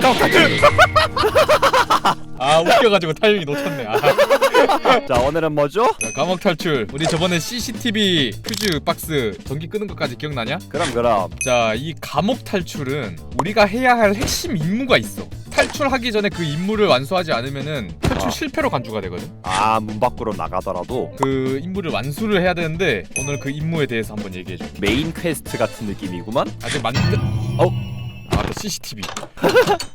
감옥 탈출. 아 웃겨가지고 타이밍 놓쳤네. 아. 자 오늘은 뭐죠? 자, 감옥 탈출. 우리 저번에 CCTV 퓨즈 박스 전기 끄는 것까지 기억나냐? 그럼 그럼. 자, 이 감옥 탈출은 우리가 해야 할 핵심 임무가 있어. 탈출하기 전에 그 임무를 완수하지 않으면은 탈출 아. 실패로 간주가 되거든. 아 문 밖으로 나가더라도 그 임무를 완수를 해야 되는데 오늘 그 임무에 대해서 한번 얘기해 줘. 메인 퀘스트 같은 느낌이구만. 아직 만든 어? 아, 또 CCTV.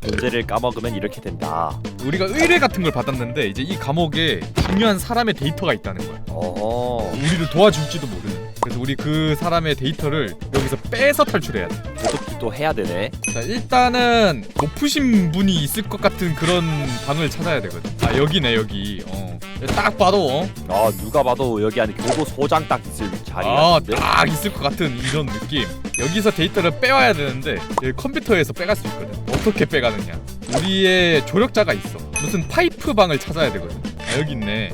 문제를 까먹으면 이렇게 된다. 우리가 의뢰 같은 걸 받았는데 이제 이 감옥에 중요한 사람의 데이터가 있다는 거야. 어. 우리를 도와줄지도 모르는. 그래서 우리 그 사람의 데이터를 여기서 빼서 탈출해야 돼. 도둑기도 해야 되네. 자 일단은 높으신 분이 있을 것 같은 그런 방을 찾아야 되거든. 아 여기네 여기. 어. 딱 봐도 어. 아 누가 봐도 여기 안에 교도소장 딱 있을 자리가. 아딱 있을 것 같은 이런 느낌. 여기서 데이터를 빼와야 되는데 컴퓨터에서 빼갈 수 있거든. 어떻게 빼가느냐? 우리의 조력자가 있어. 무슨 파이프 방을 찾아야 되거든. 아 여기 있네.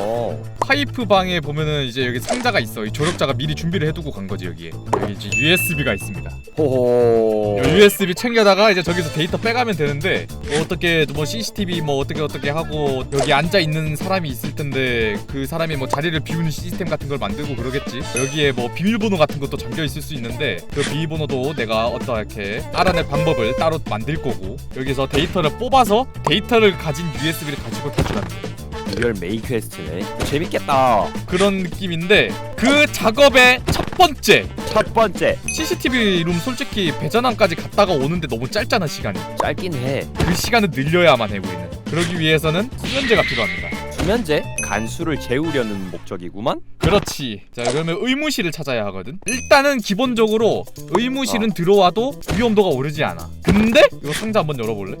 어. 파이프 방에 보면은 이제 여기 상자가 있어. 이 조력자가 미리 준비를 해두고 간 거지 여기에. 여기 이제 USB가 있습니다. 호호. 요 USB 챙겨다가 이제 저기서 데이터 빼가면 되는데 뭐 어떻게 뭐 CCTV 뭐 어떻게 어떻게 하고 여기 앉아 있는 사람이 있을 텐데 그 사람이 뭐 자리를 비우는 시스템 같은 걸 만들고 그러겠지 여기에 뭐 비밀번호 같은 것도 잠겨 있을 수 있는데 그 비밀번호도 내가 어떻게 알아낼 방법을 따로 만들 거고 여기서 데이터를 뽑아서 데이터를 가진 USB를 가지고 거 야 리얼 메인 퀘스트네. 재밌겠다. 그런 느낌인데 그 작업의 첫 번째 첫 번째 CCTV 룸 솔직히 배전함까지 갔다가 오는데 너무 짧잖아 시간이 짧긴 해. 그 시간을 늘려야만 해 우리는 그러기 위해서는 수면제가 필요합니다 수면제 간수를 재우려는 목적이구만. 그렇지 자 그러면 의무실을 찾아야 하거든 일단은 기본적으로 의무실은 들어와도 위험도가 오르지 않아 근데 이거 상자 한번 열어볼래?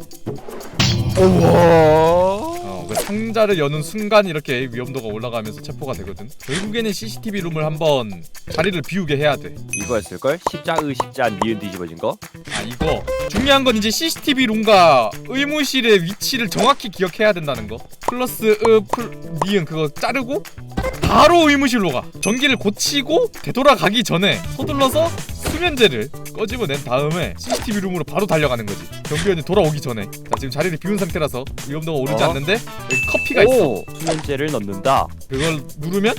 우와. 어, 그 상자를 여는 순간 이렇게 위험도가 올라가면서 체포가 되거든. 결국에는 CCTV 룸을 한번 자리를 비우게 해야 돼아 이거였을 걸? 십자의 십자 니은 뒤집어진 거. 이거. 중요한 건 이제 CCTV 룸과 의무실의 위치를 정확히 기억해야 된다는 거. 플러스 으풀 니은 그거 자르고 바로 의무실로 가. 전기를 고치고 되돌아가기 전에 서둘러서 수면제를 꺼집어낸 다음에 CCTV 룸으로 바로 달려가는 거지. 경비원이 돌아오기 전에. 자 지금 자리를 비운 상태라서 위험도가 오르지 어? 않는데 여기 커피가 있어. 오! 수면제를 넣는다. 그걸 누르면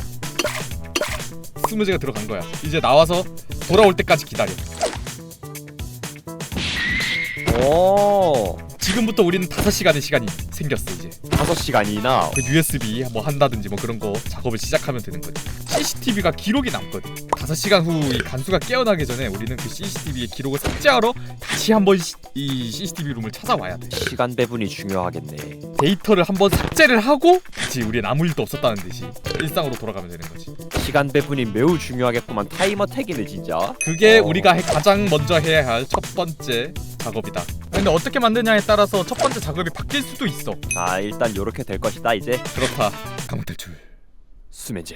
수면제가 들어간 거야. 이제 나와서 돌아올 때까지 기다려. 오 지금부터 우리는 5시간의 시간이 생겼어 이제 다섯 시간이나. 그 USB 뭐 한다든지 뭐 그런 거 작업을 시작하면 되는 거지 CCTV가 기록이 남거든 5시간 후 이 간수가 깨어나기 전에 우리는 그 CCTV의 기록을 삭제하러 다시 한번 시- 이 CCTV 룸을 찾아와야 돼 시간 배분이 중요하겠네. 데이터를 한번 삭제를 하고 다시 우리는 아무 일도 없었다는 듯이 일상으로 돌아가면 되는 거지 시간 배분이 매우 중요하겠구만. 타이머 택이네 진짜. 그게 어. 우리가 해- 가장 먼저 해야 할 첫 번째 작업이다 근데 어떻게 만드냐에 따라서 첫 번째 작업이 바뀔 수도 있어. 자 일단 요렇게 될 것이다 이제. 그렇다. 감옥 탈출 수면제.